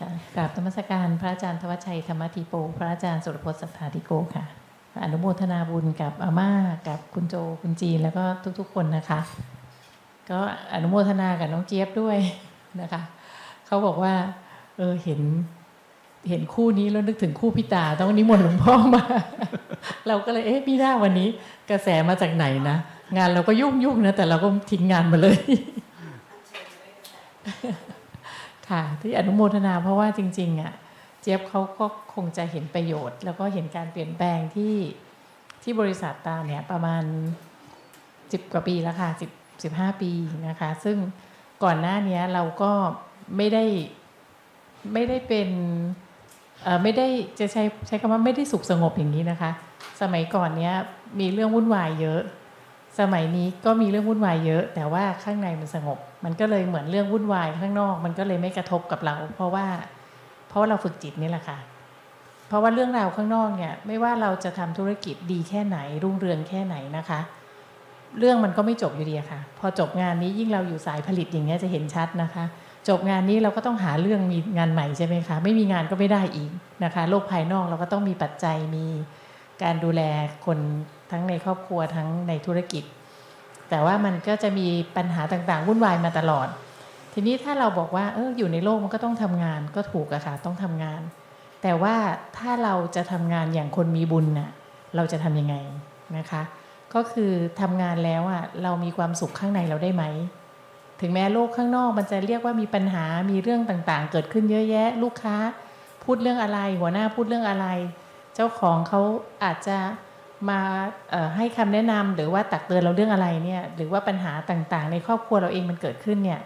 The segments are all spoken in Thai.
ค่ะกราบธรรมสการพระอาจารย์ธวัชชัยธรรมธิโป พระอาจารย์สุรพจน์สัทธาธิโกค่ะ อนุโมทนาบุญกับอาม่ากับคุณโจคุณจีนแล้วก็ทุกๆ คนนะคะ ก็อนุโมทนากับน้องเจี๊ยบด้วยนะคะเขาบอกว่าเออเห็นเห็นคู่นี้แล้วนึกถึงคู่พิตาต้องนิมนต์หลวงพ่อมา เราก็เลยเอ๊ะพี่หน้าวันนี้ กระแสมาจากไหนนะงานเราก็ยุ่งยุ่งๆนะแต่เราก็ทิ้งงานมาเลย ค่ะ ที่อนุโมทนาเพราะว่าจริงๆอะเจี๊ยบเขาก็คงจะเห็นประโยชน์ แล้วก็เห็นการเปลี่ยนแปลงที่ที่บริษัทตาเนี่ยประมาณสิบกว่าปีแล้วค่ะสิบสิบห้าปีนะคะ ซึ่งก่อนหน้านี้เราก็ไม่ได้ไม่ได้เป็นเอ่อไม่ได้จะใช้ใช้คำว่าไม่ได้สุขสงบอย่างนี้นะคะ สมัยก่อนเนี้ยมีเรื่องวุ่นวายเยอะ สมัยนี้ก็มีเรื่องวุ่นวายเยอะ แต่ว่าข้างในมันสงบ มันก็เลยเหมือนเรื่องวุ่นวายข้างนอก มันก็เลยไม่กระทบกับเรา เพราะว่า เพราะว่าเราฝึกจิตนี่แหละค่ะ เพราะว่าเรื่องราวข้างนอกเนี่ย ไม่ว่าเราจะทำธุรกิจดีแค่ไหน รุ่งเรืองแค่ไหนนะคะ เรื่องมันก็ไม่จบอยู่ดีค่ะ พอจบงานนี้ยิ่งเราอยู่สายผลิตอย่างเงี้ยจะเห็นชัดนะคะ จบงานนี้เราก็ต้องหาเรื่องมีงานใหม่ใช่ไหมคะไม่มีงานก็ไม่ได้อีกนะคะ โลกภายนอกเราก็ต้องมีปัจจัยมีการดูแลคน ทั้งในครอบครัวทั้งในธุรกิจ แต่ว่ามันก็จะมีปัญหาต่างๆ วุ่นวายมาตลอด ทีนี้ถ้าเราบอกว่าเอออยู่ในโลกมันก็ต้องทำงานก็ถูกอะค่ะต้องทำงาน แต่ว่าถ้าเราจะทำงานอย่างคนมีบุญน่ะเราจะทำยังไงนะคะ ก็คือทำงานแล้วอะเรามีความสุขข้างในเราได้ไหมถึงแม้โลกข้างนอกมันจะเรียกว่ามีปัญหา มีเรื่องต่างๆ เกิดขึ้นเยอะแยะ ลูกค้า พูดเรื่องอะไร หัวหน้าพูดเรื่องอะไร เจ้าของเขาอาจจะ มาให้คำแนะนำหรือว่าตักเตือนเราเรื่องอะไรเนี่ยหรือว่าปัญหาต่างๆ ในครอบครัวเราเองมันเกิดขึ้นเนี่ย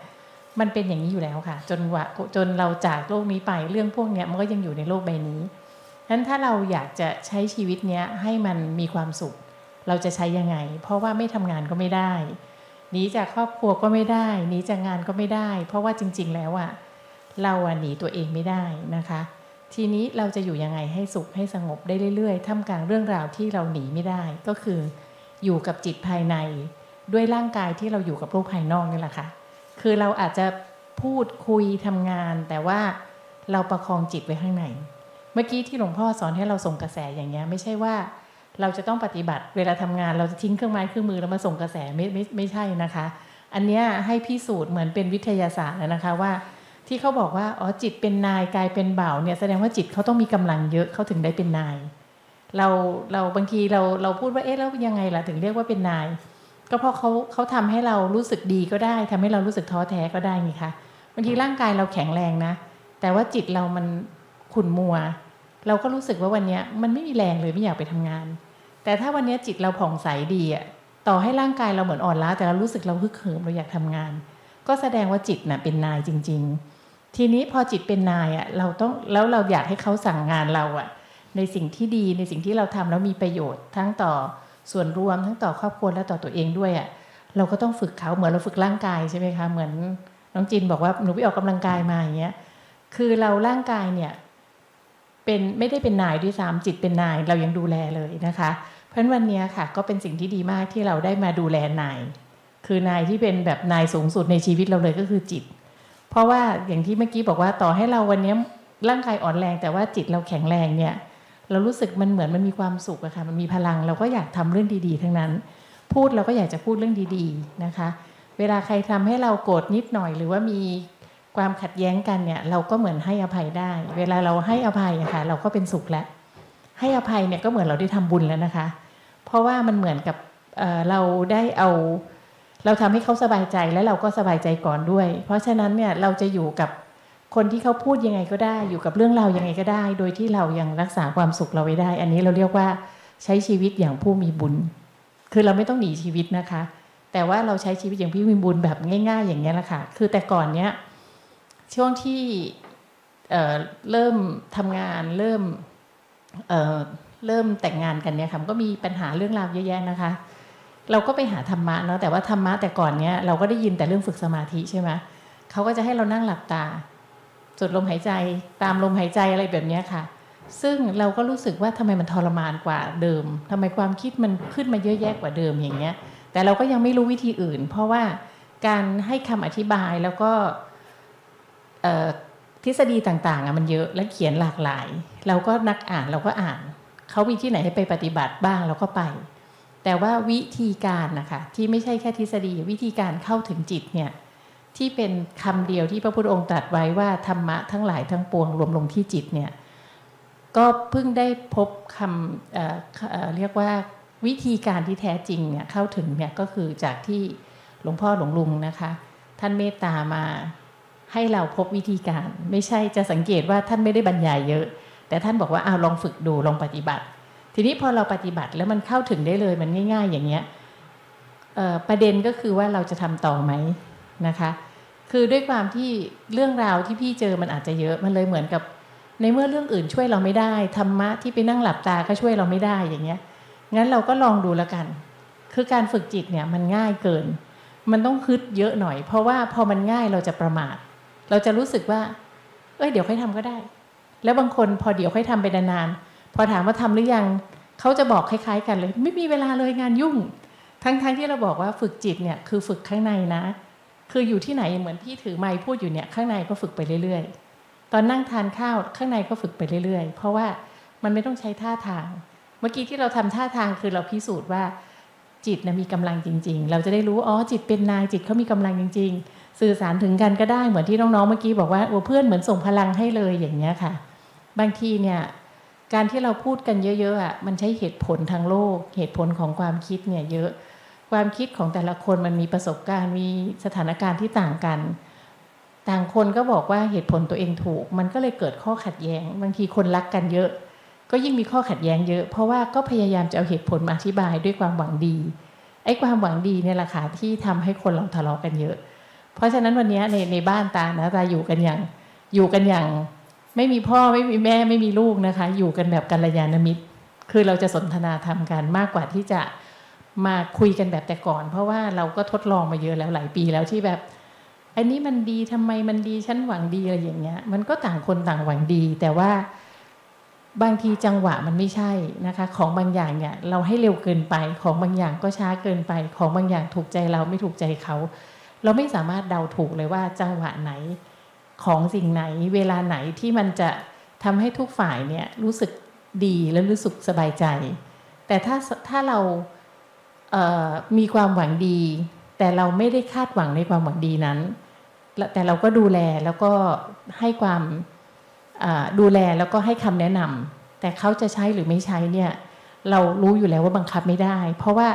มันเป็นอย่างนี้อยู่แล้วค่ะ จนว่าจนเราจากโลกนี้ไปเรื่องพวกเนี้ยมันก็ยังอยู่ในโลกใบนี้ฉะนั้นถ้าเราอยากจะใช้ชีวิตเนี้ยให้มันมีความสุข เราจะใช้ยังไง เพราะว่าไม่ทำงานก็ไม่ได้หนีจากครอบครัวก็ไม่ได้หนีจากงานก็ไม่ได้ เพราะว่าจริง ๆ แล้วอะเราอะหนีตัวเองไม่ได้นะคะ ทีนี้เราจะอยู่ยังไงให้สุขให้สงบได้เรื่อยๆ ท่ามกลางเรื่องราวที่เราหนีไม่ได้ ก็คืออยู่กับจิตภายใน ด้วยร่างกายที่เราอยู่กับโลกภายนอกนี่แหละค่ะ คือเราอาจจะพูดคุยทำงาน แต่ว่าเราประคองจิตไว้ข้างใน เมื่อกี้ที่หลวงพ่อสอนให้เราส่งกระแสอย่างเงี้ยไม่ใช่ว่าเราจะต้องปฏิบัติเวลาทำงานเราจะทิ้งเครื่องไม้เครื่องมือแล้วมาส่งกระแสไม่ไม่ไม่ใช่นะคะ อันเนี้ยให้พิสูจน์เหมือนเป็นวิทยาศาสตร์แล้วนะคะว่า ที่เขาบอกว่าอ๋อจิตเป็นนายกายเป็นบ่าวเนี่ยแสดงว่าจิตเขาต้องมีกำลังเยอะเขาถึงได้เป็นนาย เราเราบางทีเราเราพูดว่าเอ๊ะแล้วยังไงล่ะถึงเรียกว่าเป็นนาย ก็เพราะเขาเขาทำให้เรารู้สึกดีก็ได้ทำให้เรารู้สึกท้อแท้ก็ได้ไงคะบางทีร่างกายเราแข็งแรงนะ แต่ว่าจิตเรามันขุ่นมัว เราก็รู้สึกว่าวันนี้มันไม่มีแรงเลยไม่อยากไปทำงาน แต่ถ้าวันนี้จิตเราผ่องใสดีอะต่อให้ร่างกายเราเหมือนอ่อนล้าแต่เรารู้สึกเราฮึกเหิมเราอยากทำงาน ก็แสดงว่าจิตน่ะเป็นนายจริง ๆ ทีนี้พอจิตเป็นนายอะเราต้องแล้วเราอยากให้เขาสั่งงานเราอะ ในสิ่งที่ดีในสิ่งที่เราทำแล้วมีประโยชน์ ทั้งต่อส่วนรวมทั้งต่อครอบครัวและต่อตัวเองด้วยอะเราก็ต้องฝึกเขาเหมือนเราฝึกร่างกายใช่ไหมคะเหมือนน้องจินบอกว่าหนูไปออกกำลังกายมาอย่างเงี้ยคือเราร่างกายเนี่ยเป็นไม่ได้เป็นนายด้วยซ้ำจิตเป็นนายเรายังดูแลเลยนะคะ เพราะฉะนั้นวันเนี้ยค่ะก็เป็นสิ่งที่ดีมากที่เราได้มาดูแลนาย คือนายที่เป็นแบบนายสูงสุดในชีวิตเราเลยก็คือจิต เพราะว่าอย่างที่เมื่อกี้บอกว่าต่อให้เราวันนี้ร่างกายอ่อนแรง แต่ว่าจิตเราแข็งแรงเนี่ย เรารู้สึกมันเหมือนมันมีความสุขอะค่ะมันมีพลังเราก็อยากทำเรื่องดีๆ ทั้งนั้น พูดเราก็อยากจะพูดเรื่องดีๆนะคะ เวลาใครทำให้เราโกรธนิดหน่อยหรือว่ามีความขัดแย้งกันเนี่ยเราก็เหมือนให้อภัยได้ เวลาเราให้อภัยอะค่ะเราก็เป็นสุขแล้วให้อภัยเนี่ยก็เหมือนเราได้ทำบุญแล้วนะคะ เพราะว่ามันเหมือนกับเเราได้เอา เราทำให้เขาสบายใจและเราก็สบายใจก่อนด้วย เพราะฉะนั้นเนี่ยเราจะอยู่กับคนที่เขาพูดยังไงก็ได้ อยู่กับเรื่องเรายังไงก็ได้ โดยที่เรายังรักษาความสุขเราไว้ได้ อันนี้เราเรียกว่าใช้ชีวิตอย่างผู้มีบุญ คือเราไม่ต้องหนีชีวิตนะคะ แต่ว่าเราใช้ชีวิตอย่างผู้มีบุญแบบง่าย ๆ อย่างนี้แหละค่ะ คือแต่ก่อนเนี้ยช่วงที่เเริ่มทำงานเริ่มเเริ่มแต่งงานกันเนี่ยค่ะก็มีปัญหาเรื่องราวเยอะแยะนะคะ เราก็ไปหาธรรมะเนาะแต่ว่าธรรมะแต่ก่อนเนี้ยเราก็ได้ยินแต่เรื่องฝึกสมาธิใช่ไหมเขาก็จะให้เรานั่งหลับตาสูดลมหายใจตามลมหายใจอะไรแบบเนี้ยค่ะ ซึ่งเราก็รู้สึกว่าทำไมมันทรมานกว่าเดิมทำไมความคิดมันขึ้นมาเยอะแยะกว่าเดิมอย่างเงี้ย แต่เราก็ยังไม่รู้วิธีอื่น เพราะว่าการให้คำอธิบายแล้วก็ทฤษฎีต่างๆมันเยอะและเขียนหลากหลาย เราก็นักอ่านเราก็อ่าน เขามีที่ไหนให้ไปปฏิบัติบ้างเราก็ไป แต่ว่าวิธีการนะคะที่ไม่ใช่แค่ทฤษฎีวิธีการเข้าถึงจิตเนี่ยที่เป็นคำเดียวที่พระพุทธองค์ตรัสไว้ว่าธรรมะทั้งหลายทั้งปวงรวมลงที่จิตเนี่ยก็เพิ่งได้พบคำเเเรียกว่าวิธีการที่แท้จริงเนี่ยเข้าถึงเนี่ยก็คือจากที่หลวงพ่อหลวงลุงนะคะ ท่านเมตตามาให้เราพบวิธีการ ไม่ใช่จะสังเกตว่าท่านไม่ได้บรรยายเยอะ แต่ท่านบอกว่าเอาลองฝึกดูลองปฏิบัติ ทีนี้พอเราปฏิบัติแล้วมันเข้าถึงได้เลยมันง่าย ๆ อย่างเงี้ยประเด็นก็คือว่าเราจะทำต่อไหมนะคะ คือด้วยความที่เรื่องราวที่พี่เจอมันอาจจะเยอะมันเลยเหมือนกับในเมื่อเรื่องอื่นช่วยเราไม่ได้ธรรมะที่ไปนั่งหลับตาก็ช่วยเราไม่ได้อย่างเงี้ยงั้นเราก็ลองดูแล้วกัน คือการฝึกจิตเนี่ยมันง่ายเกิน มันต้องคึดเยอะหน่อย เพราะว่าพอมันง่ายเราจะประมาท เราจะรู้สึกว่า เอ้ยเดี๋ยวค่อยทำก็ได้ แล้วบางคนพอเดี๋ยวค่อยทำไปนานๆ พอถามว่าทำหรือยังเขาจะบอกคล้าย ๆ กันเลย ไม่มีเวลาเลยงานยุ่ง ทั้งๆที่เราบอกว่าฝึกจิตเนี่ยคือฝึกข้างในนะ คืออยู่ที่ไหนเหมือนพี่ถือไม้พูดอยู่เนี่ยข้างในก็ฝึกไปเรื่อย ๆ ตอนนั่งทานข้าวข้างในก็ฝึกไปเรื่อย ๆ เพราะว่ามันไม่ต้องใช้ท่าทาง เมื่อกี้ที่เราทำท่าทางคือเราพิสูจน์ว่าจิตนะมีกำลังจริง ๆ เราจะได้รู้อ๋อจิตเป็นนายจิตเขามีกำลังจริง ๆ สื่อสารถึงกันก็ได้เหมือนที่น้องๆเมื่อกี้บอกว่าโอ้เพื่อนเหมือนส่งพลังให้เลยอย่างเงี้ยค่ะ บางทีเนี่ย การที่เราพูดกันเยอะๆอะมันใช้เหตุผลทางโลก เหตุผลของความคิดเนี่ยเยอะ ความคิดของแต่ละคนมันมีประสบการณ์มีสถานการณ์ที่ต่างกัน ต่างคนก็บอกว่าเหตุผลตัวเองถูก มันก็เลยเกิดข้อขัดแย้ง บางทีคนรักกันเยอะ ก็ยิ่งมีข้อขัดแย้งเยอะ เพราะว่าก็พยายามจะเอาเหตุผลมาอธิบายด้วยความหวังดีไอ้ความหวังดีเนี่ยแหละค่ะที่ทำให้คนเราทะเลาะกันเยอะ เพราะฉะนั้นวันนี้ในในบ้านตานะตาอยู่กันอย่างอยู่กันอย่าง ไม่มีพ่อไม่มีแม่ไม่มีลูกนะคะ อยู่กันแบบกัลยาณมิตร คือเราจะสนทนาธรรมกันมากกว่าที่จะมาคุยกันแบบแต่ก่อน เพราะว่าเราก็ทดลองมาเยอะแล้วหลายปีแล้วที่แบบ อันนี้มันดีทำไมมันดีฉันหวังดีอะไรอย่างเงี้ย มันก็ต่างคนต่างหวังดี แต่ว่าบางทีจังหวะมันไม่ใช่นะคะ ของบางอย่างเนี่ย เราให้เร็วเกินไป ของบางอย่างก็ช้าเกินไป ของบางอย่างถูกใจเราไม่ถูกใจเขา เราไม่สามารถเดาถูกเลยว่าจังหวะไหน ของสิ่งไหนเวลาไหนที่มันจะทำให้ทุกฝ่ายเนี่ยรู้สึกดีและรู้สึกสบายใจ แต่ถ้าถ้าเราเมีความหวังดี แต่เราไม่ได้คาดหวังในความหวังดีนั้น แต่เราก็ดูแลแล้วก็ให้ความดูแลแล้วก็ให้คำแนะนำแต่เขาจะใช้หรือไม่ใช้เนี่ยเรารู้อยู่แล้วว่าบังคับไม่ได้ เพราะว่า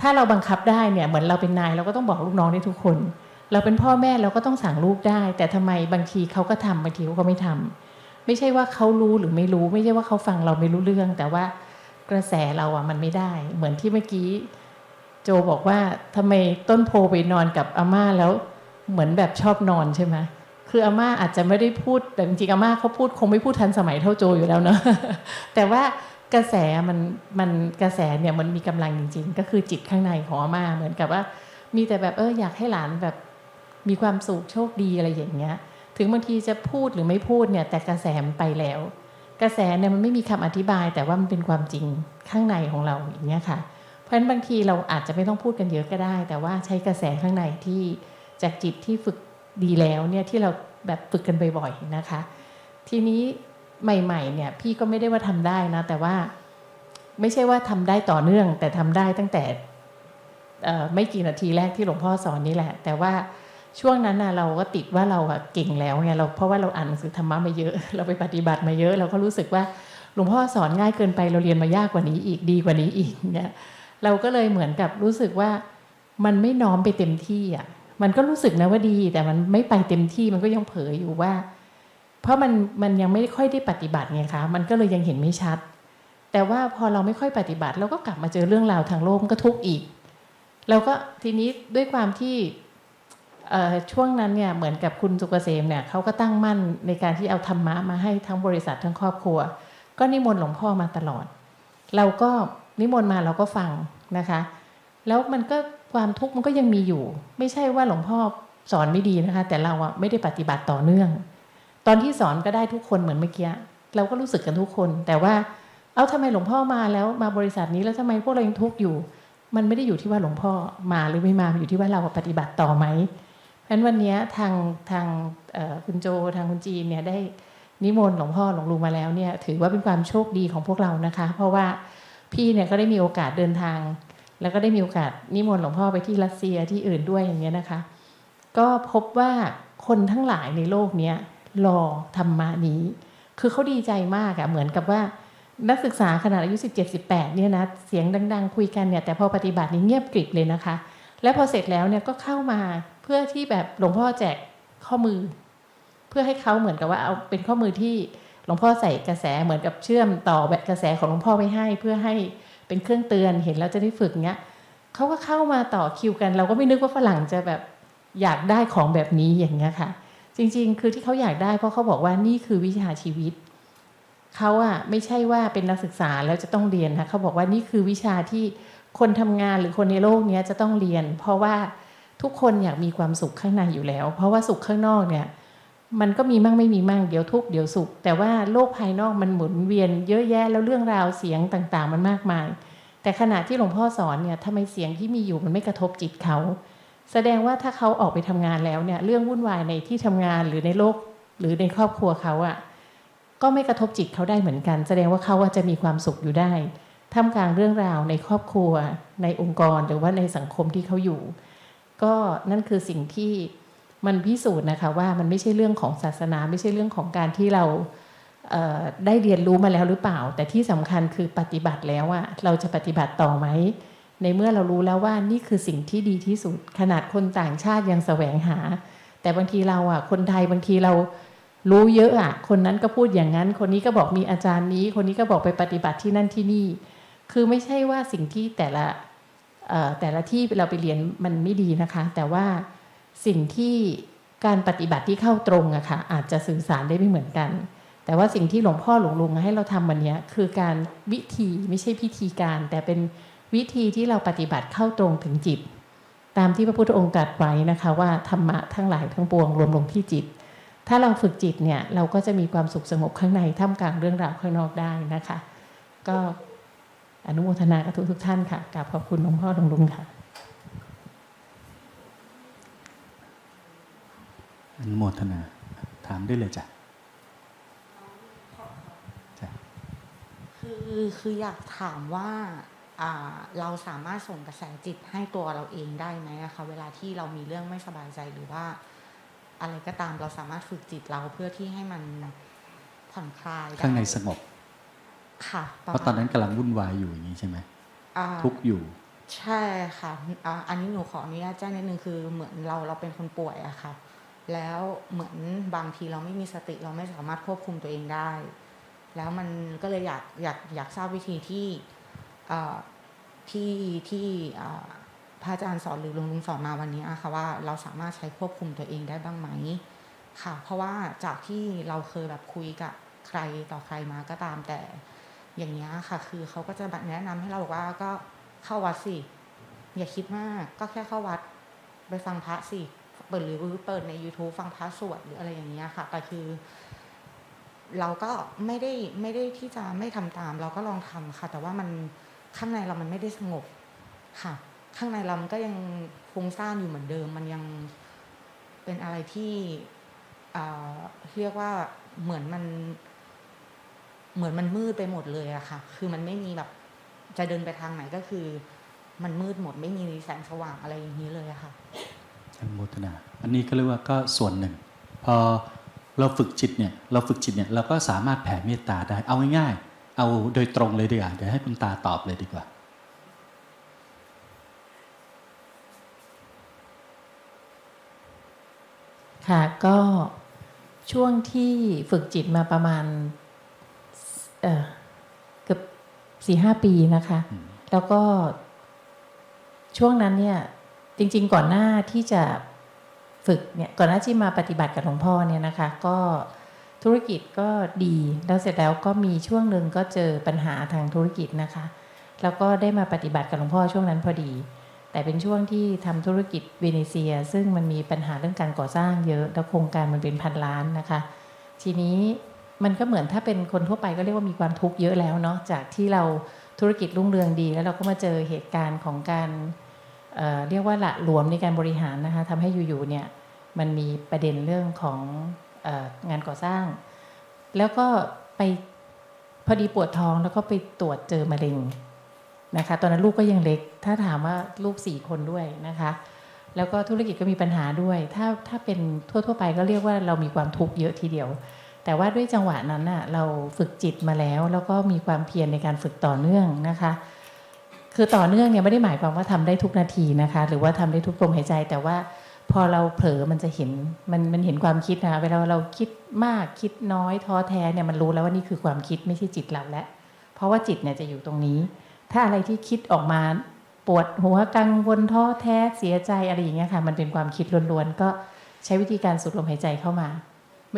ถ้าเราบังคับได้เนี่ยเหมือนเราเป็นนายเราก็ต้องบอกลูกน้องได้ทุกคน เราเป็นพ่อแม่เราก็ต้องสั่งลูกได้ แต่ทำไมบางทีเขาก็ทำบางทีเขาก็ไม่ทำไม่ใช่ว่าเขารู้หรือไม่รู้ ไม่ใช่ว่าเขาฟังเราไม่รู้เรื่อง แต่ว่ากระแสเราอะมันไม่ได้ เหมือนที่เมื่อกี้โจบอกว่าทำไมต้นโพไปนอนกับอาม่าแล้วเหมือนแบบชอบนอนใช่ไหมคืออาม่าอาจจะไม่ได้พูดแต่จริงๆอาม่าเขาพูดคงไม่พูดทันสมัยเท่าโจอยู่แล้วเนอะแต่ว่ากระแสมันมันกระแสเนี่ยมันมีกำลังจริง ๆ ก็คือจิตข้างในของอาม่าเหมือนกับว่า มีแต่แบบเอออยากให้หลานแบบ มีความสุขโชคดีอะไรอย่างเงี้ย ถึงบางทีจะพูดหรือไม่พูดเนี่ยแต่กระแสมันไปแล้ว กระแสเนี่ยมันไม่มีคำอธิบาย แต่ว่ามันเป็นความจริงข้างในของเราอย่างเงี้ยค่ะ เพราะฉะนั้นบางทีเราอาจจะไม่ต้องพูดกันเยอะก็ได้ แต่ว่าใช้กระแสข้างในที่จากจิตที่ฝึกดีแล้วเนี่ยที่เราแบบฝึกกันบ่อยๆนะคะ ทีนี้ใหม่ๆเนี่ยพี่ก็ไม่ได้ว่าทำได้นะ แต่ว่าไม่ใช่ว่าทำได้ต่อเนื่อง แต่ทำได้ตั้งแต่ไม่กี่นาทีแรกที่หลวงพ่อสอนนี่แหละ แต่ว่า ช่วงนั้นนะเราก็ติดว่าเราเก่งแล้วไงเราเพราะว่าเราอ่านหนังสือธรรมะมาเยอะ เราไปปฏิบัติมาเยอะ เราก็รู้สึกว่าหลวงพ่อสอนง่ายเกินไปเราเรียนมายากกว่านี้อีกดีกว่านี้อีกเนี่ยเราก็เลยเหมือนกับรู้สึกว่ามันไม่น้อมไปเต็มที่อะมันก็รู้สึกนะว่าดี แต่มันไม่ไปเต็มที่มันก็ยังเผลอยู่ว่า เพราะมันมันยังไม่ค่อยได้ปฏิบัติไงคะมันก็เลยยังเห็นไม่ชัด แต่ว่าพอเราไม่ค่อยปฏิบัติเราก็กลับมาเจอเรื่องราวทางโลกมันก็ทุกข์อีกเราก็ทีนี้ด้วยความที่ ช่วงนั้นเนี่ยเหมือนกับคุณสุกเกษมเนี่ยเขาก็ตั้งมั่นในการที่เอาธรรมะมาให้ทั้งบริษัททั้งครอบครัว ก็นิมนต์หลวงพ่อมาตลอด เราก็นิมนต์มาเราก็ฟังนะคะ แล้วมันก็ความทุกข์มันก็ยังมีอยู่ ไม่ใช่ว่าหลวงพ่อสอนไม่ดีนะคะ แต่เราอะไม่ได้ปฏิบัติต่อเนื่อง ตอนที่สอนก็ได้ทุกคนเหมือนเมื่อกี้เราก็รู้สึกกันทุกคน แต่ว่าเอาทำไมหลวงพ่อมาแล้วมาบริษัทนี้แล้วทำไมพวกเรายังทุกข์อยู่ มันไม่ได้อยู่ที่ว่าหลวงพ่อมาหรือไม่มาอยู่ที่ว่าเราปฏิบัติต่อไหม เพราะฉะนั้นวันนี้ทางทางคุณโจทางคุณจีนเนี่ยได้นิมนต์หลวงพ่อหลวงลุงมาแล้วเนี่ยถือว่าเป็นความโชคดีของพวกเรานะคะ เพราะว่าพี่เนี่ยก็ได้มีโอกาสเดินทาง แล้วก็ได้มีโอกาสนิมนต์หลวงพ่อไปที่รัสเซียที่อื่นด้วยอย่างเงี้ยนะคะ ก็พบว่าคนทั้งหลายในโลกเนี้ยรอธรรมะนี้ คือเขาดีใจมากอะเหมือนกับว่านักศึกษาขนาดอายุ17 18เนี่ยนะเสียงดัง ๆ คุยกันเนี่ยแต่พอปฏิบัตินี่เงียบกริบเลยนะคะ แล้วพอเสร็จแล้วเนี่ยก็เข้ามา เพื่อที่แบบหลวงพ่อแจกข้อมือ เพื่อให้เขาเหมือนกับว่าเอาเป็นข้อมือที่หลวงพ่อใส่กระแสเหมือนกับเชื่อมต่อแบบกระแสของหลวงพ่อไว้ให้ เพื่อให้เป็นเครื่องเตือนเห็นแล้วจะได้ฝึกเงี้ยเขาก็เข้ามาต่อคิวกัน เราก็ไม่นึกว่าฝรั่งจะแบบอยากได้ของแบบนี้อย่างเงี้ยค่ะ จริง ๆ คือที่เขาอยากได้เพราะเขาบอกว่านี่คือวิชาชีวิตเขาอะไม่ใช่ว่าเป็นนักศึกษาแล้วจะต้องเรียนนะเขาบอกว่านี่คือวิชาที่คนทำงานหรือคนในโลกเนี้ยจะต้องเรียน เพราะว่า ทุกคนอยากมีความสุขข้างในอยู่แล้ว เพราะว่าสุขข้างนอกเนี่ย มันก็มีมั่งไม่มีมั่งเดี๋ยวทุกข์เดี๋ยวสุข แต่ว่าโลกภายนอกมันหมุนเวียนเยอะแยะแล้วเรื่องราวเสียงต่างๆ มันมากมาย แต่ขณะที่หลวงพ่อสอนเนี่ยทำไมเสียงที่มีอยู่มันไม่กระทบจิตเขา แสดงว่าถ้าเขาออกไปทำงานแล้วเนี่ยเรื่องวุ่นวายในที่ทำงานหรือในโลกหรือในครอบครัวเขาอะก็ไม่กระทบจิตเขาได้เหมือนกัน แสดงว่าเขาอะจะมีความสุขอยู่ได้ท่ามกลางเรื่องราวในครอบครัว ในองค์กรหรือว่าในสังคมที่เขาอยู่ ก็นั่นคือสิ่งที่มันพิสูจน์นะคะว่ามันไม่ใช่เรื่องของศาสนา ไม่ใช่เรื่องของการที่เราเได้เรียนรู้มาแล้วหรือเปล่า แต่ที่สำคัญคือปฏิบัติแล้วอะเราจะปฏิบัติต่อไหม ในเมื่อเรารู้แล้วว่านี่คือสิ่งที่ดีที่สุด ขนาดคนต่างชาติยังแสวงหา แต่บางทีเราอะคนไทยบางทีเรารู้เยอะอะคนนั้นก็พูดอย่างนั้น คนนี้ก็บอกมีอาจารย์นี้ คนนี้ก็บอกไปปฏิบัติที่นั่นที่นี่ คือไม่ใช่ว่าสิ่งที่แต่ละ แต่ละที่เราไปเรียนมันไม่ดีนะคะ แต่ว่าสิ่งที่การปฏิบัติที่เข้าตรงอะค่ะอาจจะสื่อสารได้ไม่เหมือนกัน แต่ว่าสิ่งที่หลวงพ่อหลวงลุงให้เราทำวันนี้คือการวิธีไม่ใช่พิธีการ แต่เป็นวิธีที่เราปฏิบัติเข้าตรงถึงจิต ตามที่พระพุทธองค์ตรัสไว้นะคะว่าธรรมะทั้งหลายทั้งปวงรวมลงที่จิต ถ้าเราฝึกจิตเนี่ยเราก็จะมีความสุขสงบข้างในท่ามกลางเรื่องราวข้างนอกได้นะคะ ก็ อนุโมทนากับทุกทุกๆท่านค่ะกราบขอบคุณหลวงพ่อหลวงลุงค่ะ อนุโมทนา ถามได้เลยจ้ะจ้ะคือคืออยากถามว่าอ่าเราสามารถส่งกระแสจิตให้ตัวเราเองได้ไหมอะคะเวลาที่เรามีเรื่องไม่สบายใจหรือว่า อะไรก็ตามเราสามารถฝึกจิตเราเพื่อที่ให้มันผ่อนคลายได้ข้างในสงบ ค่ะเพราะตอนนั้นกำลังวุ่นวายอยู่อย่างนี้ใช่ไหมอ่าทุกข์อยู่ ใช่ค่ะอ่าอันนี้หนูขออนุญาตแจ้งนิดนึงคือเหมือนเราเราเป็นคนป่วยอะค่ะ แล้วเหมือนบางทีเราไม่มีสติเราไม่สามารถควบคุมตัวเองได้ แล้วมันก็เลยอยากอยากอยากทราบวิธีที่เอ่อที่ที่เอ่อพระอาจารย์สอนหรือหลุงลุงสอนมาวันนี้อะค่ะว่าเราสามารถใช้ควบคุมตัวเองได้บ้างไหมค่ะ เพราะว่าจากที่เราเคยแบบคุยกับใครต่อใครมาก็ตามแต่ อย่างนี้ยค่ะ คือเขาก็จะแบบแนะนำให้เราบอกว่าก็เข้าวัดสิ อย่าคิดมาก ก็แค่เข้าวัด ไปฟังพระสิเปิดหรือเปิดใน YouTube ฟังพระสวดหรืออะไรอย่างเงี้ยค่ะ แต่คือ เราก็ไม่ได้ไม่ได้ที่จะไม่ทำตาม เราก็ลองทำค่ะ แต่ว่ามันข้างในเรามันไม่ได้สงบค่ะ ข้างในเรามันก็ยังฟุ้งซ่านอยู่เหมือนเดิม มันยังเป็นอะไรที่เเรียกว่าเหมือนมัน เหมือนมันมืดไปหมดเลยอะค่ะ คือมันไม่มีแบบจะเดินไปทางไหนก็คือ มันมืดหมดไม่มีแสงสว่างอะไรอย่างนี้เลยอะค่ะอนุโมทนา อันนี้ก็เรียกว่าก็ส่วนหนึ่ง พอเราฝึกจิตเนี่ย เราฝึกจิตเนี่ยเราก็สามารถแผ่เมตตาได้ เอาง่ายๆ เอาโดยตรงเลยดีกว่า เดี๋ยวให้คุณตาตอบเลยดีกว่า ค่ะ ก็ช่วงที่ฝึกจิตมาประมาณ เอ่อเกือบสี่ห้าปีนะคะอืมแล้วก็ช่วงนั้นเนี่ยจริง ๆ ก่อนหน้าที่จะฝึกเนี่ยก่อนหน้าที่มาปฏิบัติกับหลวงพ่อเนี่ยนะคะ ก็ธุรกิจก็ดีแล้วเสร็จแล้วก็มีช่วงหนึ่งก็เจอปัญหาทางธุรกิจนะคะ แล้วก็ได้มาปฏิบัติกับหลวงพ่อช่วงนั้นพอดี แต่เป็นช่วงที่ทำธุรกิจเวเนเซีย ซึ่งมันมีปัญหาเรื่องการก่อสร้างเยอะแล้วโครงการมันเป็นพันล้านนะคะ ทีนี้ มันก็เหมือนถ้าเป็นคนทั่วไปก็เรียกว่ามีความทุกข์เยอะแล้วเนาะจากที่เราธุรกิจรุ่งเรืองดี แล้วเราก็มาเจอเหตุการณ์ของการเเรียกว่าละหลวมในการบริหารนะคะทำให้อยู่ๆเนี่ยมันมีประเด็นเรื่องขององานก่อสร้าง แล้วก็ไปพอดีปวดท้องแล้วก็ไปตรวจเจอมะเร็งนะคะ ตอนนั้นลูกก็ยังเล็ก ถ้าถามว่าลูกสี่คนด้วยนะคะ แล้วก็ธุรกิจก็มีปัญหาด้วย ถ้าถ้าเป็นทั่ว ๆ ไปก็เรียกว่าเรามีความทุกข์เยอะทีเดียว แต่ว่าด้วยจังหวะนั้นน่ะเราฝึกจิตมาแล้ว แล้วก็มีความเพียรในการฝึกต่อเนื่องนะคะ คือต่อเนื่องเนี่ยไม่ได้หมายความว่าทำได้ทุกนาทีนะคะ หรือว่าทำได้ทุกลมหายใจ แต่ว่าพอเราเผลอมันจะเห็นมันมันเห็นความคิดนะคะเวลาเราคิดมากคิดน้อยท้อแท้เนี่ยมันรู้แล้วว่านี่คือความคิดไม่ใช่จิตเราแล้วเพราะว่าจิตเนี่ยจะอยู่ตรงนี้ ถ้าอะไรที่คิดออกมาปวดหัวกังวลท้อแท้เสียใจอะไรอย่างเงี้ยค่ะ มันเป็นความคิดล้วนๆก็ใช้วิธีการสูดลมหายใจเข้ามา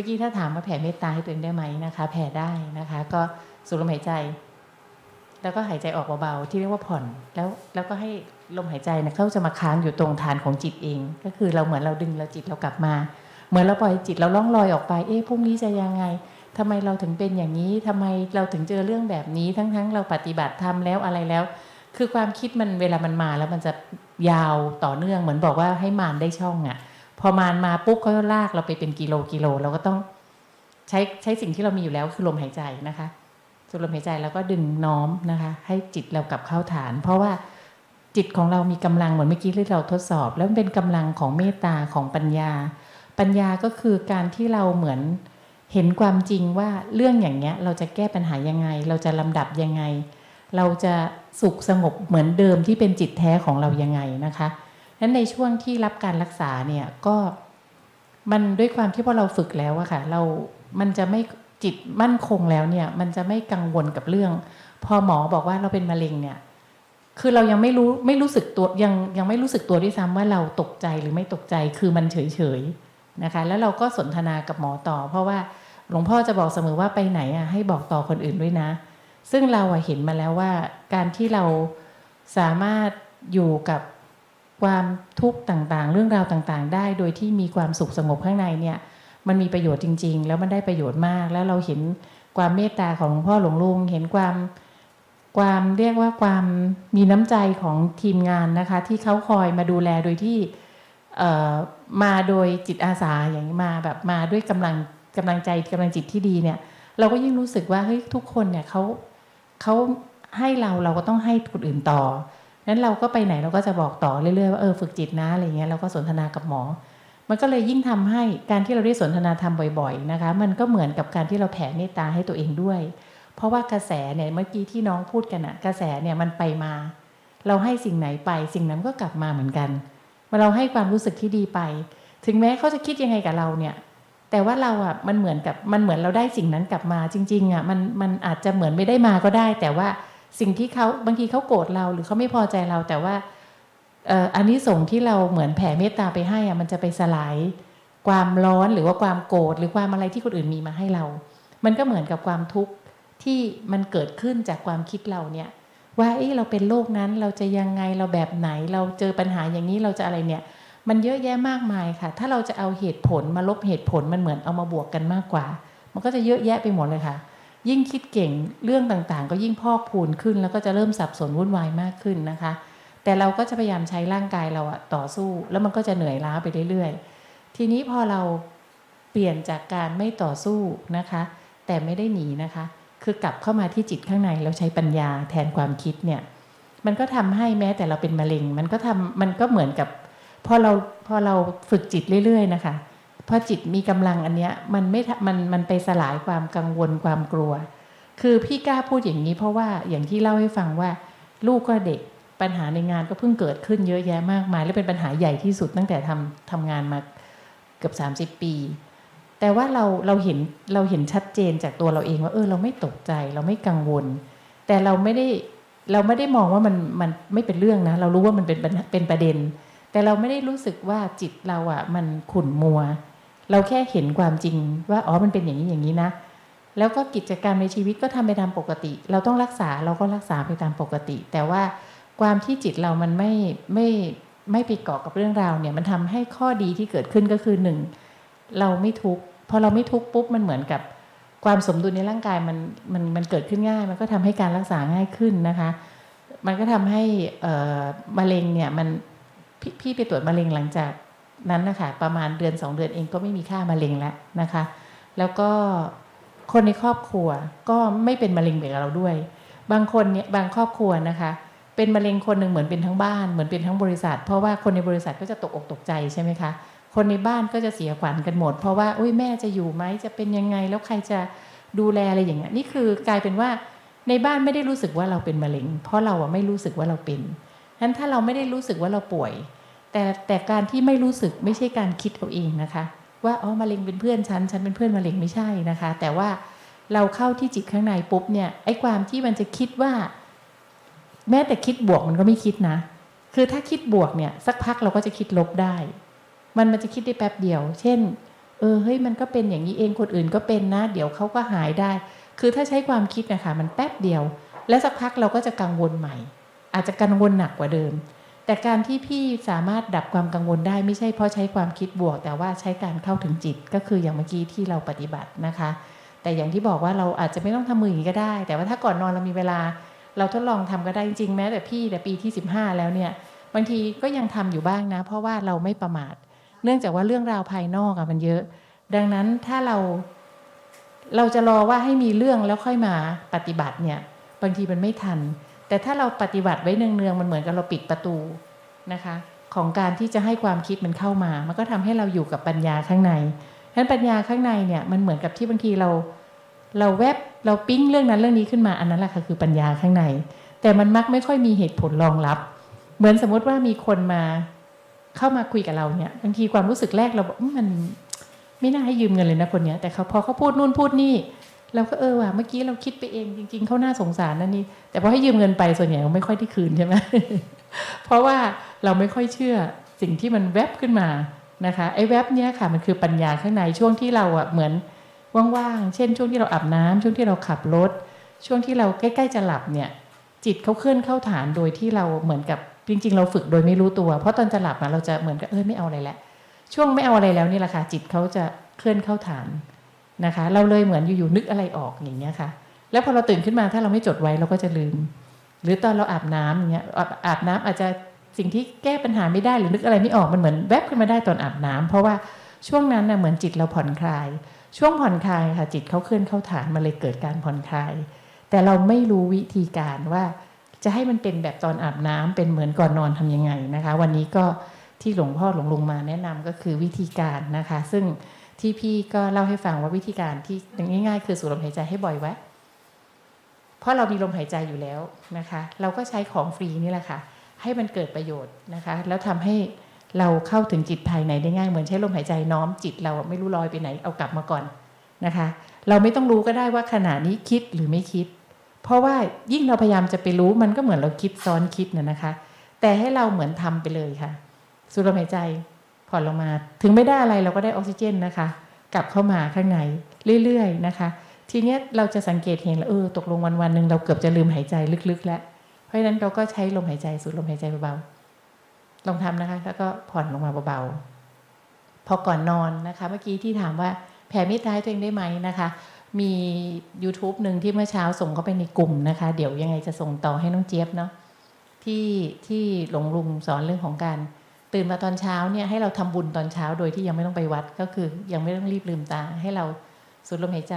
มื่อกี้ถ้าถามว่าแผ่เมตตาให้ตัวเองได้ไหมนะคะ แผ่ได้นะคะ ก็สูดลมหายใจ แล้วก็หายใจออกเบาๆที่เรียกว่าผ่อน แล้วแล้วก็ให้ลมหายใจนะเขาจะมาค้างอยู่ตรงฐานของจิตเอง ก็คือเราเหมือนเราดึงเราจิตเรากลับมา เหมือนเราปล่อยจิตเราล่องลอยออกไป เอ๊ะพรุ่งนี้จะยังไงทำไมเราถึงเป็นอย่างนี้ทำไมเราถึงเจอเรื่องแบบนี้ ทั้งๆ เราปฏิบัติทำแล้วอะไรแล้ว คือความคิดมันเวลามันมาแล้วมันจะยาวต่อเนื่อง เหมือนบอกว่าให้มารได้ช่องอะ่ะ พอมารมาปุ๊บเขาลากเราไปเป็นกิโลกิโลเราก็ต้องใช้ใช้สิ่งที่เรามีอยู่แล้วคือลมหายใจนะคะสูดลมหายใจแล้วก็ดึงน้อมนะคะ ให้จิตเรากลับเข้าฐาน เพราะว่าจิตของเรามีกำลังเหมือนเมื่อกี้ที่เราทดสอบ แล้วมันเป็นกำลังของเมตตาของปัญญา ปัญญาก็คือการที่เราเหมือนเห็นความจริงว่าเรื่องอย่างเนี้ยเราจะแก้ปัญหายังไง เราจะลำดับยังไง เราจะสุขสงบเหมือนเดิมที่เป็นจิตแท้ของเรายังไงนะคะ นั้นในช่วงที่รับการรักษาเนี่ยก็มันด้วยความที่พอเราฝึกแล้วอะค่ะ เรามันจะไม่จิตมั่นคงแล้วเนี่ย มันจะไม่กังวลกับเรื่อง พอหมอบอกว่าเราเป็นมะเร็งเนี่ย คือเรายังไม่รู้ไม่รู้สึกตัวยังยังไม่รู้สึกตัวด้วยซ้ำว่าเราตกใจหรือไม่ตกใจคือมันเฉยเฉยๆนะคะ แล้วเราก็สนทนากับหมอต่อ เพราะว่าหลวงพ่อจะบอกเสมอว่าไปไหนอะให้บอกต่อคนอื่นด้วยนะ ซึ่งเราเห็นมาแล้วว่าการที่เราสามารถอยู่กับ ความทุกข์ต่างๆ เรื่องราวต่างๆ ได้ โดยที่มีความสุขสงบข้างในเนี่ย มันมีประโยชน์จริง ๆ แล้วมันได้ประโยชน์มาก แล้วเราเห็นความเมตตาของหลวงพ่อหลวงลุง เห็นความความเรียกว่าความมีน้ำใจของทีมงานนะคะ ที่เขาคอยมาดูแลโดยที่เออมาโดยจิตอาสาอย่างนี้มาแบบมาด้วยกำลังกำลังใจกำลังจิตที่ดีเนี่ย เราก็ยิ่งรู้สึกว่าเฮ้ยทุกคนเนี่ยเขาเขาให้เราเราก็ต้องให้คนอื่นต่อ นั้นเราก็ไปไหนเราก็จะบอกต่อเรื่อยๆว่าเออฝึกจิตนะอะไรเงี้ยเราก็สนทนากับหมอ มันก็เลยยิ่งทำให้การที่เราได้สนทนาธรรมบ่อยๆนะคะ มันก็เหมือนกับการที่เราแผ่เมตตาให้ตัวเองด้วย เพราะว่ากระแสเนี่ยเมื่อกี้ที่น้องพูดกันอะกระแสเนี่ยมันไปมา เราให้สิ่งไหนไปสิ่งนั้นก็กลับมาเหมือนกันเมื่อเราให้ความรู้สึกที่ดีไป ถึงแม้เขาจะคิดยังไงกับเราเนี่ยแต่ว่าเราอะมันเหมือนกับมันเหมือนเราได้สิ่งนั้นกลับมาจริงๆอะมันมันอาจจะเหมือนไม่ได้มาก็ได้ แต่ว่า สิ่งที่เขาบางทีเขาโกรธเราหรือเขาไม่พอใจเราแต่ว่าอันนี้ส่งที่เราเหมือนแผ่เมตตาไปให้อะมันจะไปสลายความร้อนหรือว่าความโกรธหรือความอะไรที่คนอื่นมีมาให้เรา มันก็เหมือนกับความทุกข์ที่มันเกิดขึ้นจากความคิดเราเนี่ยว่าเอ้เราเป็นโรคนั้นเราจะยังไงเราแบบไหน เราเจอปัญหาอย่างนี้เราจะอะไรเนี่ย มันเยอะแยะมากมายค่ะ ถ้าเราจะเอาเหตุผลมาลบเหตุผลมันเหมือนเอามาบวกกันมากกว่า มันก็จะเยอะแยะไปหมดเลยค่ะ ยิ่งคิดเก่งเรื่องต่างๆ ก็ยิ่งพอกพูนขึ้น แล้วก็จะเริ่มสับสนวุ่นวายมากขึ้นนะคะ แต่เราก็จะพยายามใช้ร่างกายเราอะต่อสู้ แล้วมันก็จะเหนื่อยล้าไปเรื่อยๆ ทีนี้พอเราเปลี่ยนจากการไม่ต่อสู้นะคะ แต่ไม่ได้หนีนะคะ คือกลับเข้ามาที่จิตข้างในแล้วใช้ปัญญาแทนความคิดเนี่ยมันก็ทำให้แม้แต่เราเป็นมะเร็ง มันก็ทำมันก็เหมือนกับพอเราพอเราฝึกจิตเรื่อย ๆ นะคะ พอจิตมีกำลังอันเนี้ยมันไม่มันมันไปสลายความกังวลความกลัว คือพี่กล้าพูดอย่างนี้ เพราะว่าอย่างที่เล่าให้ฟังว่าลูกก็เด็กปัญหาในงานก็เพิ่งเกิดขึ้นเยอะแยะมากมาย และเป็นปัญหาใหญ่ที่สุดตั้งแต่ทำทำงานมาเกือบ 30 ปี แต่ว่าเราเราเห็นเราเห็นชัดเจนจากตัวเราเองว่าเออเราไม่ตกใจเราไม่กังวล แต่เราไม่ได้เราไม่ได้มองว่ามันมันไม่เป็นเรื่องนะ เรารู้ว่ามันเป็นเป็นประเด็น แต่เราไม่ได้รู้สึกว่าจิตเราอะ่ะมันขุ่นมัว เราแค่เห็นความจริงว่าอ๋อมันเป็นอย่างนี้อย่างนี้นะ แล้วก็กิจกรรมในชีวิตก็ทำไปตามปกติ เราต้องรักษาเราก็รักษาไปตามปกติ แต่ว่าความที่จิตเรามันไม่ไม่ไม่ไปเกาะกับเรื่องราวเนี่ยมันทำให้ข้อดีที่เกิดขึ้นก็คือหนึ่งเราไม่ทุกข์พอเราไม่ทุกข์ปุ๊บมันเหมือนกับความสมดุลในร่างกายมันมันมันเกิดขึ้นง่าย มันก็ทำให้การรักษาง่ายขึ้นนะคะ มันก็ทำให้เอ่อมะเร็งเนี่ยมันพพี่ไปตรวจมะเร็งหลังจาก นั้นนะคะประมาณเดือนสองเดือนเองก็ไม่มีค่ามะเร็งแล้วนะคะ แล้วก็คนในครอบครัวก็ไม่เป็นมะเร็งแบบเราด้วย บางคนเนี่ยบางครอบครัวนะคะ เป็นมะเร็งคนหนึ่งเหมือนเป็นทั้งบ้านเหมือนเป็นทั้งบริษัท เพราะว่าคนในบริษัทก็จะตกอกตกใจใช่ไหมคะคนในบ้านก็จะเสียขวัญกันหมด เพราะว่าอุ้ยแม่จะอยู่ไหมจะเป็นยังไง แล้วใครจะดูแลอะไรอย่างเงี้ยนี่คือกลายเป็นว่าในบ้านไม่ได้รู้สึกว่าเราเป็นมะเร็ง เพราะเราอะไม่รู้สึกว่าเราเป็นนั้นถ้าเราไม่ได้รู้สึกว่าเราป่วย แต่แต่การที่ไม่รู้สึกไม่ใช่การคิดเอาเองนะคะ ว่าอ๋อมะเร็งเป็นเพื่อนฉัน ฉันเป็นเพื่อนมะเร็งไม่ใช่นะคะ แต่ว่าเราเข้าที่จิตข้างในปุ๊บเนี่ยไอ้ความที่มันจะคิดว่า แม้แต่คิดบวกมันก็ไม่คิดนะ คือถ้าคิดบวกเนี่ย สักพักเราก็จะคิดลบได้ มันมันจะคิดได้แป๊บเดียว เช่น เออเฮ้ยมันก็เป็นอย่างนี้เองคนอื่นก็เป็นนะ เดี๋ยวเขาก็หายได้ คือถ้าใช้ความคิดนะคะมันแป๊บเดียว แล้วสักพักเราก็จะกังวลใหม่ อาจจะกังวลหนักกว่าเดิม แต่การที่พี่สามารถดับความกังวลได้ไม่ใช่เพราะใช้ความคิดบวก แต่ว่าใช้การเข้าถึงจิตก็คืออย่างเมื่อกี้ที่เราปฏิบัตินะคะ แต่อย่างที่บอกว่าเราอาจจะไม่ต้องทำมืออย่างนี้ก็ได้ แต่ว่าถ้าก่อนนอนเรามีเวลา เราทดลองทำก็ได้จริงๆแม้แต่พี่แต่ปีที่ 15 แล้วเนี่ยบางทีก็ยังทำอยู่บ้างนะ เพราะว่าเราไม่ประมาท เนื่องจากว่าเรื่องราวภายนอกอะมันเยอะ ดังนั้นถ้าเราเราจะรอว่าให้มีเรื่องแล้วค่อยมาปฏิบัติเนี่ยบางทีมันไม่ทัน แต่ถ้าเราปฏิบัติไว้เนืองๆมันเหมือนกับเราปิดประตูนะคะ ของการที่จะให้ความคิดมันเข้ามา มันก็ทำให้เราอยู่กับปัญญาข้างในฉะนั้นปัญญาข้างในเนี่ยมันเหมือนกับที่บางทีเรา เราแวบเราปิ๊งเรื่องนั้นเรื่องนี้ขึ้นมาอันนั้นแหละค่ะคือปัญญาข้างใน แต่มันมักไม่ค่อยมีเหตุผลรองรับ เหมือนสมมติว่ามีคนมาเข้ามาคุยกับเราเนี่ยบางทีความรู้สึกแรกเราบอกมันไม่น่าให้ยืมเงินเลยนะคนเนี้ยแต่เขาพอเขาพูดนู่นพูดนี่ เราก็เออว่ะเมื่อกี้เราคิดไปเองจริง ๆเขาน่าสงสารนั่นนี่แต่พอให้ยืมเงินไปส่วนใหญ่เราไม่ค่อยได้คืนใช่ไหมเพราะว่าเราไม่ค่อยเชื่อสิ่งที่มันแวบขึ้นมานะคะไอ้แวบเนี้ยค่ะมันคือปัญญาข้างในช่วงที่เราอะเหมือนว่างๆเช่น ช่วงที่เราอาบน้ำช่วงที่เราขับรถ ช่วงที่เราใกล้ๆจะหลับเนี่ย จิตเขาเคลื่อนเข้าฐานโดยที่เราเหมือนกับจริง ๆ เราฝึกโดยไม่รู้ตัว เพราะตอนจะหลับนะเราจะเหมือนกับเออไม่เอาอะไรแล้วช่วงไม่เอาอะไรแล้วนี่แหละค่ะจิตเขาจะเคลื่อนเข้าฐาน นะคะ เราเลยเหมือนอยู่ๆนึกอะไรออกอย่างเงี้ยค่ะ แล้วพอเราตื่นขึ้นมาถ้าเราไม่จดไว้เราก็จะลืม หรือตอนเราอาบน้ำอย่างเงี้ยอาบน้ำอาจจะสิ่งที่แก้ปัญหาไม่ได้หรือนึกอะไรไม่ออกมันเหมือนแวบขึ้นมาได้ตอนอาบน้ำเพราะว่าช่วงนั้นน่ะเหมือนจิตเราผ่อนคลาย ช่วงผ่อนคลายค่ะ จิตเขาเคลื่อนเข้าฐานมาเลยเกิดการผ่อนคลาย แต่เราไม่รู้วิธีการว่าจะให้มันเป็นแบบตอนอาบน้ำเป็นเหมือนก่อนนอนทำยังไงนะคะ วันนี้ก็ที่หลวงพ่อหลวงลุงมาแนะนำก็คือวิธีการนะคะ ซึ่ง ที่พี่ก็เล่าให้ฟังว่าวิธีการที่ง่าย ๆ คือสูดลมหายใจให้บ่อยไว้เพราะเรามีลมหายใจอยู่แล้วนะคะ เราก็ใช้ของฟรีนี่แหละค่ะ ให้มันเกิดประโยชน์นะคะ แล้วทำให้เราเข้าถึงจิตภายในได้ง่ายเหมือนใช้ลมหายใจน้อมจิตเราไม่รู้ลอยไปไหนเอากลับมาก่อนนะคะ เราไม่ต้องรู้ก็ได้ว่าขณะนี้คิดหรือไม่คิด เพราะว่ายิ่งเราพยายามจะไปรู้มันก็เหมือนเราคิดซ้อนคิดน่ะนะคะ แต่ให้เราเหมือนทำไปเลยค่ะ สูดลมหายใจ ผ่อนลงมา ถึงไม่ได้อะไรเราก็ได้ออกซิเจนนะคะ กลับเข้ามาข้างในเรื่อยๆนะคะ ทีนี้เราจะสังเกตเห็นแล้วเออตกลงวันวันๆหนึ่งเราเกือบจะลืมหายใจลึกๆ แล้ว เพราะฉะนั้นเราก็ใช้ลมหายใจสูดลมหายใจเบาๆลองทำนะคะ แล้วก็ผ่อนลงมาเบาๆพอก่อนนอนนะคะ เมื่อกี้ที่ถามว่าแผ่เมตตาให้ตัวเองได้ไหมนะคะ มี YouTube หนึ่งที่เมื่อเช้าส่งเข้าไปในกลุ่มนะคะ เดี๋ยวยังไงจะส่งต่อให้น้องเจี๊ยบเนาะที่ที่หลวงลุงสอนเรื่องของการ ตื่นมาตอนเช้าเนี่ยให้เราทำบุญตอนเช้าโดยที่ยังไม่ต้องไปวัดก็คือ ยังไม่ต้องรีบลืมตา ให้เราสูดลมหายใจ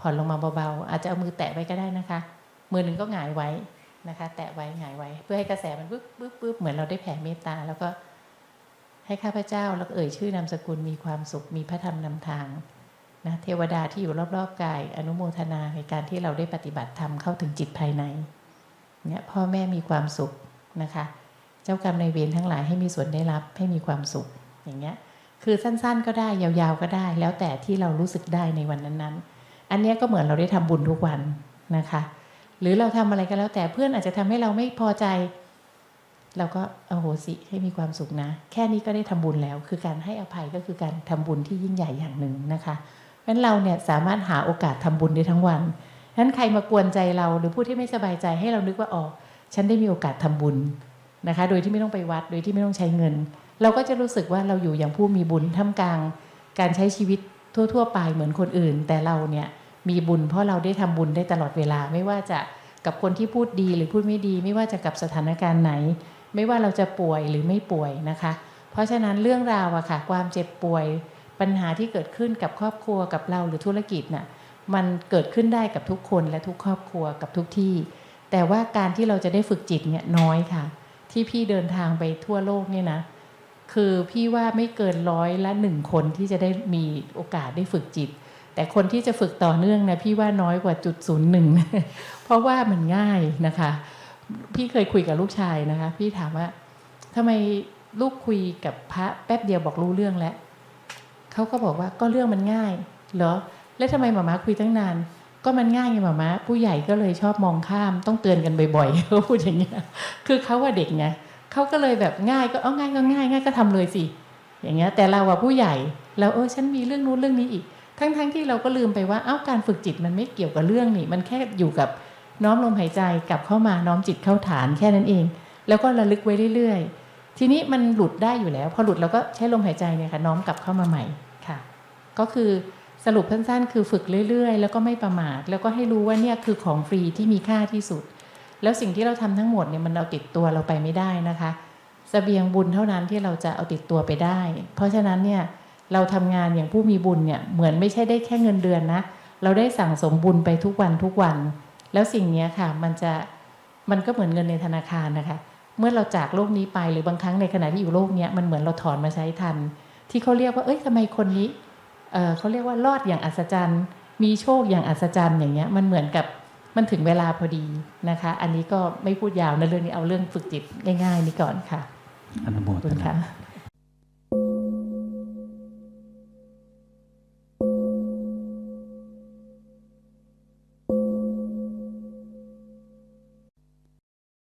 ผ่อนลงมาเบาๆ อาจจะเอามือแตะไว้ก็ได้นะคะ มือหนึ่งก็หงายไว้นะคะ แตะไว้หงายไว้ เพื่อให้กระแสมันปึ๊บปึ๊บปึ๊บเหมือนเราได้แผ่เมตตา แล้วก็ให้ข้าพเจ้าแล้วก็เอ่ยชื่อนามสกุลมีความสุขมีพระธรรมนำทางนะเทวดาที่อยู่รอบๆกาย อนุโมทนาในการที่เราได้ปฏิบัติธรรมเข้าถึงจิตภายในเนี่ยพ่อแม่มีความสุขนะคะ เจ้ากรรมในายเวรทั้งหลายให้มีส่วนได้รับให้มีความสุขอย่างเงี้ยคือสั้นๆก็ได้ยาวๆก็ได้ แล้วแต่ที่เรารู้สึกได้ในวันนั้นๆ อันเนี้ยก็เหมือนเราได้ทำบุญทุกวันนะคะ หรือเราทำอะไรก็แล้วแต่เพื่อนอาจจะทำให้เราไม่พอใจ เราก็อโหสิให้มีความสุขนะ แค่นี้ก็ได้ทำบุญแล้ว คือการให้อภัยก็คือการทำบุญที่ยิ่งใหญ่อย่างหนึ่งนะคะเพราะฉะนั้นเราเนี่ยสามารถหาโอกาสทำบุญได้ทั้งวันฉะนั้นใครมากวนใจเราหรือผู้ที่ไม่สบายใจให้เรานึกว่าอ๋อฉันได้มีโอกาสทำบุญ นะคะ โดยที่ไม่ต้องไปวัด โดยที่ไม่ต้องใช้เงิน เราก็จะรู้สึกว่าเราอยู่อย่างผู้มีบุญท่ามกลาง การใช้ชีวิตทั่ว ๆ ไปเหมือนคนอื่น แต่เราเนี่ยมีบุญเพราะเราได้ทำบุญได้ตลอดเวลา ไม่ว่าจะกับคนที่พูดดีหรือพูดไม่ดี ไม่ว่าจะกับสถานการณ์ไหน ไม่ว่าเราจะป่วยหรือไม่ป่วยนะคะ เพราะฉะนั้นเรื่องราวอะค่ะความเจ็บป่วยปัญหาที่เกิดขึ้นกับครอบครัวกับเราหรือธุรกิจน่ะมันเกิดขึ้นได้กับทุกคนและทุกครอบครัวกับทุกที่ แต่ว่าการที่เราจะได้ฝึกจิตเนี่ยน้อยค่ะ ที่พี่เดินทางไปทั่วโลกเนี่ยนะ คือพี่ว่าไม่เกินร้อยละหนึ่งคนที่จะได้มีโอกาสได้ฝึกจิต แต่คนที่จะฝึกต่อเนื่องนะพี่ว่าน้อยกว่าจุดศูนย์หนึ่งเพราะว่ามันง่ายนะคะ พี่เคยคุยกับลูกชายนะคะ พี่ถามว่าทำไมลูกคุยกับพระแป๊บเดียวบอกรู้เรื่องแล้วเขาก็บอกว่าก็เรื่องมันง่ายเหรอแล้วทำไมหมาม้าคุยตั้งนาน ก็มันง่ายไงมาม้าผู้ใหญ่ก็เลยชอบมองข้ามต้องเตือนกันบ่อยๆเขาพูดอย่างเงี้ยคือเขาว่าเด็กไงเขาก็เลยแบบง่ายก็เอาง่ายก็ง่ายง่ายก็ทำเลยสิอย่างเงี้ยแต่เราอะผู้ใหญ่แล้วเออฉันมีเรื่องนู้นเรื่องนี้อีก ทั้งๆที่เราก็ลืมไปว่าเอ้าการฝึกจิตมันไม่เกี่ยวกับเรื่องนี่ มันแค่อยู่กับน้อมลมหายใจกลับเข้ามาน้อมจิตเข้าฐานแค่นั้นเอง แล้วก็ระลึกไว้เรื่อยๆ ทีนี้มันหลุดได้อยู่แล้ว พอหลุดเราก็ใช้ลมหายใจเนี่ยค่ะน้อมกลับเข้ามาใหม่ค่ะ ก็คือ สรุปสั้นๆ คือฝึกเรื่อยๆ แล้วก็ไม่ประมาท แล้วก็ให้รู้ว่าเนี่ยคือของฟรีที่มีค่าที่สุด แล้วสิ่งที่เราทำทั้งหมดเนี่ยมันเอาติดตัวเราไปไม่ได้นะคะสเสบียงบุญเท่านั้นที่เราจะเอาติดตัวไปได้ เพราะฉะนั้นเนี่ยเราทำงานอย่างผู้มีบุญเนี่ยเหมือนไม่ใช่ได้แค่เงินเดือนนะเราได้สั่งสมบุญไปทุกวันทุกวัน แล้วสิ่งนี้ค่ะมันจะมันก็เหมือนเงินในธนาคารนะคะ เมื่อเราจากโลกนี้ไปหรือบางครั้งในขณะที่อยู่โลกนี้มันเหมือนเราถอนมาใช้ทัน ที่เขาเรียกว่าเอ้ยทำไมคนนี้ เอ่อเขาเรียกว่ารอดอย่างอัศจรรย์ มีโชคอย่างอัศจรรย์อย่างเงี้ยมันเหมือนกับมันถึงเวลาพอดีนะคะ อันนี้ก็ไม่พูดยาวนะเรื่องนี้เอาเรื่องฝึกจิตง่าย ๆ นี้ก่อนค่ะอนุโมขอบทคุณนาค่ะ